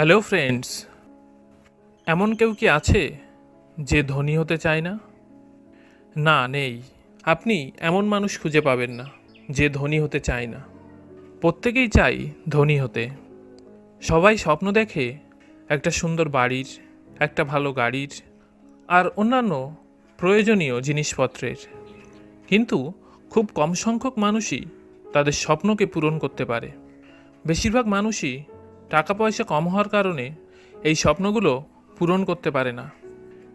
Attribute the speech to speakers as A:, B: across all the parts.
A: Hello friends, এমন কেউ কি আছে যে ধনী হতে চায় না? না, নেই। আপনি এমন মানুষ খুঁজে পাবেন না যে ধনী হতে চায় না। প্রত্যেকেই চাই ধনী হতে। সবাই স্বপ্ন দেখে একটা সুন্দর বাড়ির, একটা ভালো গাড়ির আর অন্যান্য প্রয়োজনীয় জিনিসপত্রের। কিন্তু খুব কম সংখ্যক মানুষই তাদের স্বপ্নকে পূরণ করতে পারে। বেশিরভাগ মানুষই টাকা পয়সা কম হওয়ার কারণে এই স্বপ্নগুলো পূরণ করতে পারে না।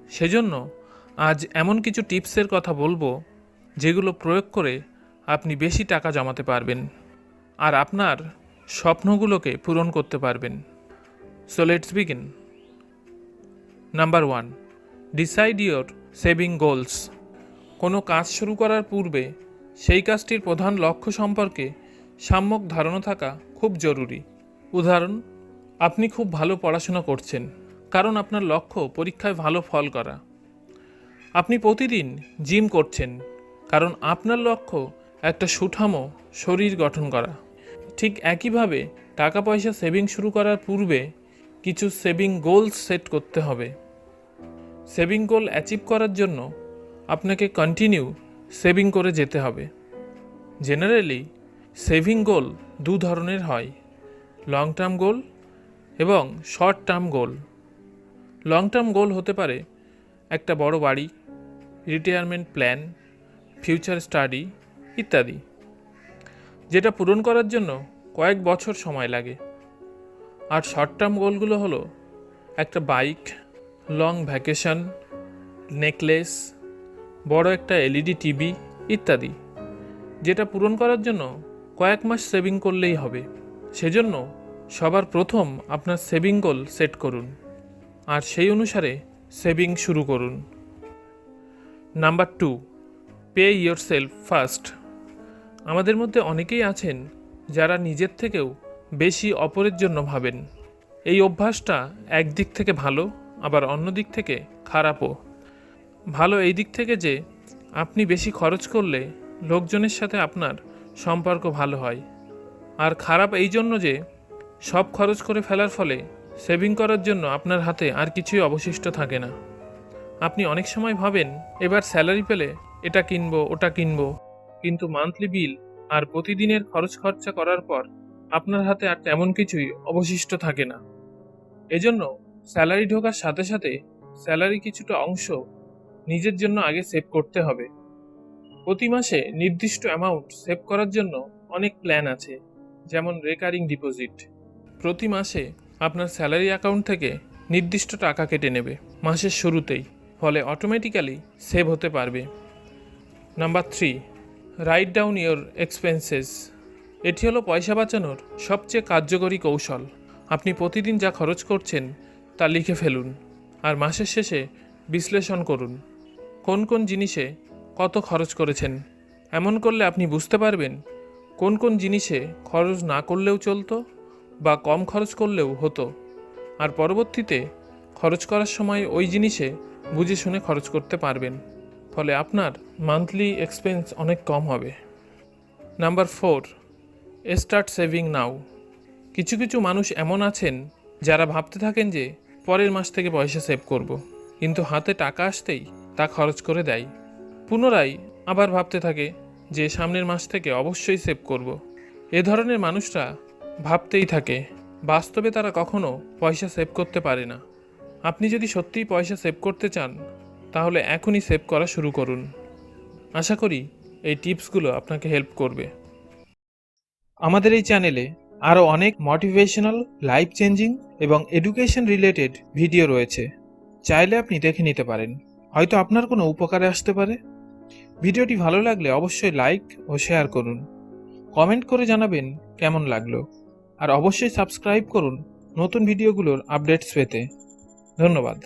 A: সেজন্য আজ এমন কিছু টিপসের কথা বলব যেগুলো প্রয়োগ করে আপনি বেশি টাকা জমাতে পারবেন আর আপনার স্বপ্নগুলোকে পূরণ করতে পারবেন। So let's begin number one decide your saving goals কোনো কাজ শুরু করার পূর্বে সেই কাজটির প্রধান লক্ষ্য সম্পর্কে সাম্যক ধারণা থাকা খুব জরুরি। উদাহরণ আপনি খুব ভালো পড়াশোনা করছেন, কারণ আপনার লক্ষ্য পরীক্ষায় ভালো ফল করা। আপনি প্রতিদিন জিম করছেন, কারণ আপনার লক্ষ্য একটা সুঠামো শরীর গঠন করা। ঠিক একইভাবে টাকা পয়সা সেভিং শুরু করার পূর্বে কিছু সেভিং গোলস সেট করতে হবে। সেভিং গোল অ্যাচিভ করার জন্য আপনাকে কন্টিনিউ সেভিং করে যেতে হবে। জেনারেলি সেভিং গোল দু ধরনের হয়। লং টার্ম গোল এবং short term goal long term goal হতে পারে একটা বড় বাড়ি রিটায়ারমেন্ট প্ল্যান ফিউচার স্টাডি ইত্যাদি, যেটা পূরণ করার জন্য কয়েক বছর সময় লাগে। আর শর্ট টার্ম গোলগুলো হলো একটা বাইক লং ভ্যাকেশন নেকলেস বড় একটা এলইডি টিভি ইত্যাদি, যেটা পূরণ করার জন্য কয়েক মাস সেভিং করলেই হবে। সেজন্য সবার প্রথম আপনার সেভিং গোল সেট করুন। আর সেই অনুসারে সেভিং শুরু করুন। Number two pay yourself first আমাদের মধ্যে অনেকেই আছেন যারা নিজের থেকেও বেশি অপরের জন্য ভাবেন। এই অভ্যাসটা একদিক থেকে ভালো, আবার অন্য দিক থেকে খারাপও। ভালো এই দিক থেকে যে আপনি বেশি খরচ করলে লোকজনের সাথে আপনার সম্পর্ক ভালো হয়। আর খারাপ এই জন্য যে সব খরচ করে ফেলার ফলে সেভিং করার জন্য আপনার হাতে আর কিছুই অবশিষ্ট থাকে না। আপনি অনেক সময় ভাবেন, এবার স্যালারি পেলে এটা কিনবো, ওটা কিনবো। কিন্তু মান্থলি বিল আর প্রতিদিনের খরচ খরচা করার পর আপনার হাতে আর তেমন কিছুই অবশিষ্ট থাকে না। এজন্য স্যালারি ঢোকার সাথে সাথে স্যালারি কিছুটা অংশ নিজের জন্য আগে সেভ করতে হবে। প্রতি মাসে নির্দিষ্ট অ্যামাউন্ট সেভ করার জন্য অনেক প্ল্যান আছে, যেমন রেকারিং ডিপোজিট প্রতি মাসে আপনার স্যালারি অ্যাকাউন্ট থেকে নির্দিষ্ট টাকা কেটে নেবে, মাসের শুরুতেই। ফলে অটোমেটিক্যালি সেভ হতে পারবে। Number three write down your expenses এটি হলো পয়সা বাঁচানোর সবচেয়ে কার্যকরী কৌশল। আপনি প্রতিদিন যা খরচ করছেন, তা লিখে ফেলুন আর মাসের শেষে বিশ্লেষণ করুন। কোন কোন জিনিসে কত খরচ করেছেন? এমন করলে আপনি বুঝতে পারবেন কোন কোন জিনিসে খরচ না করলেও চলতো। বা কম খরচ করলেও হতো। আর পরবর্তীতে খরচ করার সময় ওই জিনিসে বুঝে শুনে খরচ করতে পারবেন। ফলে আপনার মান্থলি এক্সপেন্স অনেক কম হবে। Number four start saving now কিছু কিছু মানুষ এমন আছেন যারা ভাবতে থাকেন যে পরের মাস থেকে পয়সা সেভ করব। কিন্তু হাতে টাকা আসতেই তা খরচ করে দেয়। পুনরায় আবার ভাবতে থাকে যে সামনের মাস থেকে অবশ্যই সেভ করব। এ ধরনের মানুষরা ভাবতেই থাকে, বাস্তবে তারা কখনো পয়সা সেভ করতে পারে না। আপনি যদি সত্যিই পয়সা সেভ করতে চান, তাহলে এখনই সেভ করা শুরু করুন। আশা করি এই টিপসগুলো আপনাকে হেল্প করবে। আমাদের এই চ্যানেলে আরও অনেক মোটিভেশনাল লাইফ চেঞ্জিং এবং এডুকেশন রিলেটেড ভিডিও রয়েছে। চাইলে আপনি দেখে নিতে পারেন। হয়তো আপনার কোনো উপকারে আসতে পারে। ভিডিওটি ভালো লাগলে অবশ্যই লাইক ও শেয়ার করুন। কমেন্ট করে জানাবেন কেমন লাগল। আর অবশ্যই সাবস্ক্রাইব করুন নতুন ভিডিওগুলোর আপডেটস পেতে। ধন্যবাদ।